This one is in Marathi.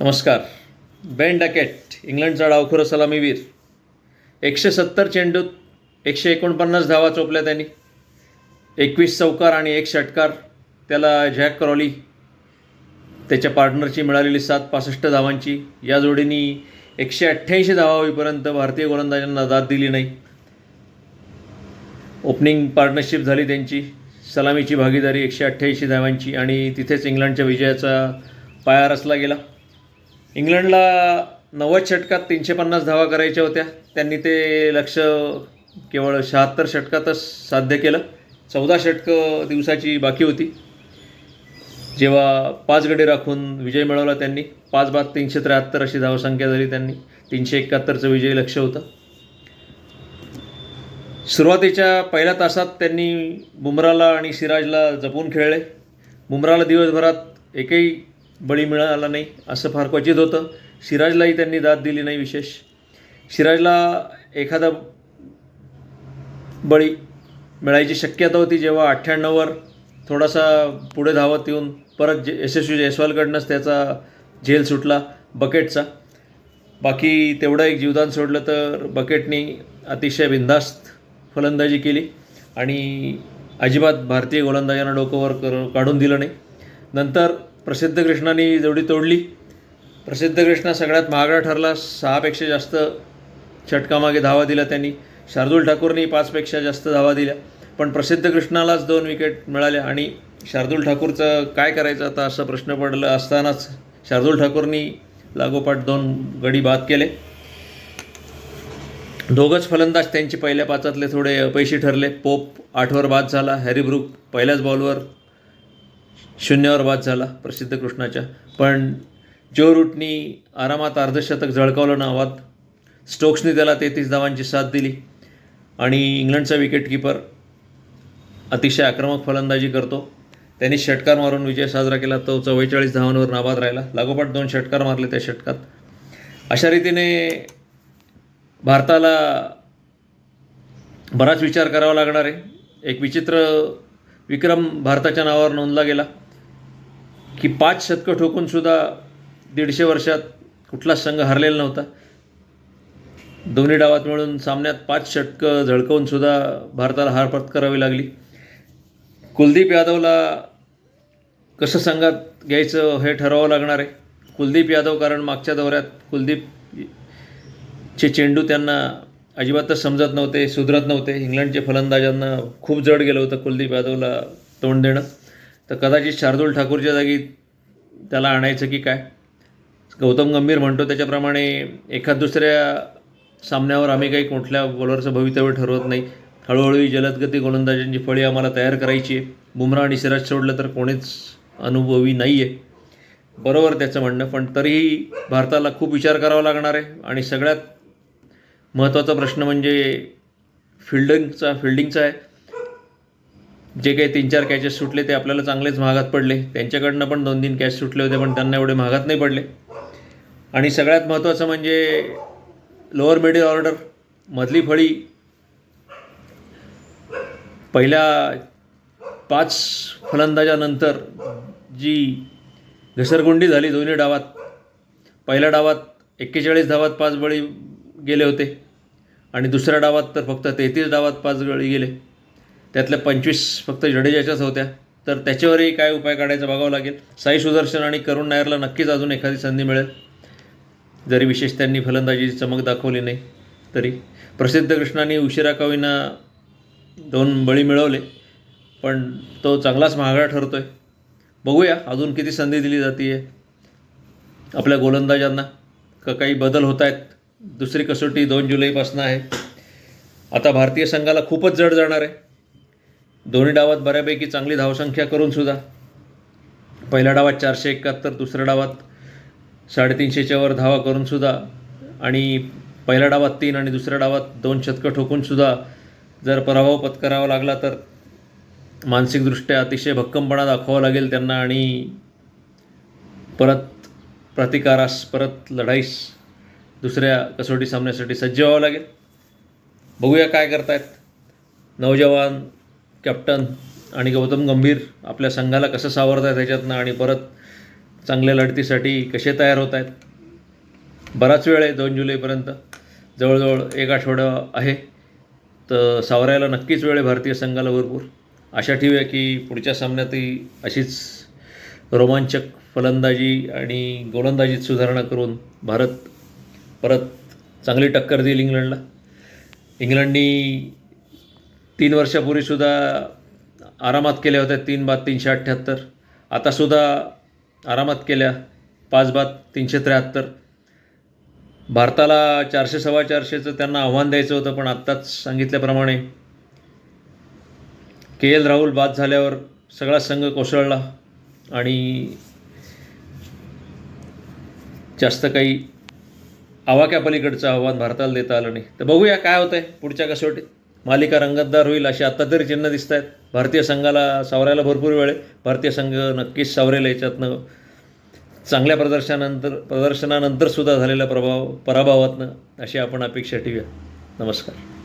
नमस्कार. बेन डॅकेट इंग्लंडचा डावखुरा सलामीवीर एकशे सत्तर चेंडूत एकशे एकोणपन्नास धावा चोपल्या त्यांनी. एकवीस चौकार आणि एक षटकार त्याला जॅक क्रॉली त्याच्या पार्टनरची मिळालेली सात पासष्ट धावांची. या जोडीनी एकशे अठ्ठ्याऐंशी धावा होईपर्यंत भारतीय गोलंदाजांना दाद दिली नाही. ओपनिंग पार्टनरशिप झाली त्यांची. सलामीची भागीदारी एकशे अठ्ठ्याऐंशी धावांची आणि तिथेच इंग्लंडच्या विजयाचा पाया रचला गेला. इंग्लंडला नव्वद षटकात तीनशे पन्नास धावा करायच्या होत्या. त्यांनी ते लक्ष केवळ शहात्तर षटकातच साध्य केलं. चौदा षटकं दिवसाची बाकी होती. जेव्हा पाच गडी राखून विजय मिळवला त्यांनी पाच बाद तीनशे त्र्याहत्तर अशी धावसंख्या झाली त्यांनी. तीनशे एकाहत्तरचं विजयी लक्ष होतं. सुरुवातीच्या पहिल्या तासात त्यांनी बुमराला आणि सिराजला जपून खेळले. बुमराला दिवसभरात एकही बळी मिळाला नाही असं फार क्वचित होतं. सिराजलाही त्यांनी दाद दिली नाही विशेष. सिराजला एखादा बळी मिळायची शक्यता होती जेव्हा अठ्ठ्याण्णववर थोडासा पुढे धावत येऊन परत जे यशस्वी जयस्वालकडनंच त्याचा झेल सुटला बकेटचा. बाकी तेवढं एक जीवदान सोडलं तर बकेटनी अतिशय बिंदास्त फलंदाजी केली आणि अजिबात भारतीय गोलंदाजांना डोकंवर कर काढून दिलं नाही. नंतर प्रसिद्ध कृष्णाने जोडी तोडली प्रसिद्ध कृष्णा सगळ्यात महागडा ठरला. सहापेक्षा जास्त षटकामागे धावा दिला त्यांनी. शार्दूल ठाकूरनी पाचपेक्षा जास्त धावा दिल्या. पण प्रसिद्ध कृष्णालाच दोन विकेट मिळाल्या आणि शार्दूल ठाकूरचं काय करायचं आता असा प्रश्न पडला असतानाच शार्दूल ठाकूरनी लागोपाठ दोन गडी बाद केले. दोघंच फलंदाज त्यांचे पहिल्या पाचातले थोडे अपयशी ठरले. पोप आठवर बाद झाला. हॅरी ब्रुक पहिल्याच बॉलवर शून्यावर बाद झाला प्रसिद्ध कृष्णाच्या. पण जो रूटनी आरामात अर्धशतक झळकावलं नावात स्टोक्सने त्याला तेहतीस धावांची साथ दिली आणि इंग्लंडचा विकेटकीपर अतिशय आक्रमक फलंदाजी करतो. त्यांनी षटकार मारून विजय साजरा केला तो चव्वेचाळीस धावांवर नाबाद राहिला. लागोपाठ दोन षटकार मारले त्या षटकात. अशा रीतीने भारताला बराच विचार करावा लागणार आहे. एक विचित्र विक्रम भारताच्या नावावर नोंदला गेला. की पाच शतकं ठोकूनसुद्धा दीडशे वर्षात कुठलाच संघ हरलेला नव्हता. दोन्ही डावात मिळून सामन्यात पाच षटकं झळकवूनसुद्धा भारताला हार पत्करावी लागली. कुलदीप यादवला कसं संघात घ्यायचं हे ठरवावं लागणार आहे. कुलदीप यादव कारण मागच्या दौऱ्यात कुलदीप चे चेंडू त्यांना अजिबातच समजत नव्हते सुधरत नव्हते. इंग्लंडचे फलंदाजांना खूप जड गेलं होतं कुलदीप यादवला तोंड देणं. तर कदाचित शार्दूल ठाकूरच्या जागी त्याला आणायचं की काय? गौतम गंभीर म्हणतो त्याच्याप्रमाणे एखाद दुसऱ्या सामन्यावर आम्ही काही कुठल्या बॉलरचं भवितव्य ठरवत नाही. हळूहळू ही जलदगती गोलंदाजांची फळी आम्हाला तयार करायची आहे. बुमरा आणि सिराज सोडलं तर कोणीच अनुभवी नाही आहे बरोबर त्याचं म्हणणं पण तरीही भारताला खूप विचार करावा लागणार आहे. आणि सगळ्यात महत्त्वाचा प्रश्न म्हणजे फिल्डिंगचा फिल्डिंगचा आहे. जे काही तीन चार कॅचेस सुटले ते आपल्याला चांगलेच महागात पडले. त्यांच्याकडनं पण दोन तीन कॅच सुटले होते पण त्यांना एवढे महागात नाही पडले. आणि सगळ्यात महत्त्वाचं म्हणजे लोअर मिडल ऑर्डर मधली फळी. पहिल्या पाच फलंदाजानंतर जी घसरगुंडी झाली दोन्ही डावात पहिल्या डावात एक्केचाळीस धावात पाच बळी गेले होते आणि दुसऱ्या डावात तर फक्त तेहतीस डावात पाच गळी गेले. त्यातल्या पंचवीस फक्त जडेजाच्याच होत्या. तर त्याच्यावरही काय उपाय काढायचा बघावं लागेल. साई सुदर्शन आणि करुण नायरला नक्कीच अजून एखादी संधी मिळेल. जरी विशेष त्यांनी फलंदाजीची चमक दाखवली नाही तरी. प्रसिद्ध कृष्णाने उशिरा कवीना दोन बळी मिळवले पण तो चांगलाच महागडा ठरतो आहे बघूया अजून किती संधी दिली जाते आहे आपल्या गोलंदाजांना का काही बदल होत आहेत दुसरी कसोटी दोन जुलैपासून आहे. आता भारतीय संघाला खूपच जड जाणार आहे. दोन्ही डावात बऱ्यापैकी चांगली धावसंख्या करून सुद्धा. पहिल्या डावात चारशे एकाहत्तर दुसऱ्या डावात साडेतीनशेच्या वर धावा करूनसुद्धा आणि पहिल्या डावात तीन आणि दुसऱ्या डावात दोन शतकं ठोकून सुद्धा जर पराभव पत्करावा लागला तर मानसिकदृष्ट्या अतिशय भक्कमपणा दाखवावा लागेल त्यांना आणि परत प्रतिकारास परत लढाईस दुसऱ्या कसोटी सामन्यासाठी सज्ज व्हावं लागेल. बघूया काय करतायत नौजवान कॅप्टन आणि गौतम गंभीर आपल्या संघाला कसं सावरत आहे त्याच्यातनं आणि परत चांगल्या लढतीसाठी कसे तयार होत आहेत? बराच वेळ आहे दोन जुलैपर्यंत. जवळजवळ एक आठवडा आहे. तर सावरायला नक्कीच वेळ आहे भारतीय संघाला भरपूर. आशा ठेवूया की पुढच्या सामन्यातही अशीच रोमांचक फलंदाजी आणि गोलंदाजीत सुधारणा करून भारत परत चांगली टक्कर देईल इंग्लंडला. इंग्लंडनी तीन वर्षापूर्वीसुद्धा आरामात केल्या होत्या तीन बाद तीनशे अठ्ठ्याहत्तर. आतासुद्धा आरामात केल्या पाच बाद तीनशे त्र्याहत्तर. भारताला चारशे सव्वा चारशेचं त्यांना आव्हान द्यायचं होतं पण आत्ताच सांगितल्याप्रमाणे के एल राहुल बाद झाल्यावर सगळा संघ कोसळला आणि जास्त काही आवाक्यापलीकडचं आव्हान भारताला देता आलं नाही. तर बघूया काय होतं आहे पुढच्या कसोटीत. मालिका रंगतदार होईल अशी आत्ता तरी चिन्ह दिसत आहेत भारतीय संघाला सावरायला भरपूर वेळ आहे. भारतीय संघ नक्कीच सावरेल याच्यातनं. चांगल्या प्रदर्शनानंतर प्रदर्शनानंतरसुद्धा झालेला प्रभाव पराभवातनं अशी आपण अपेक्षा ठेवूया. नमस्कार.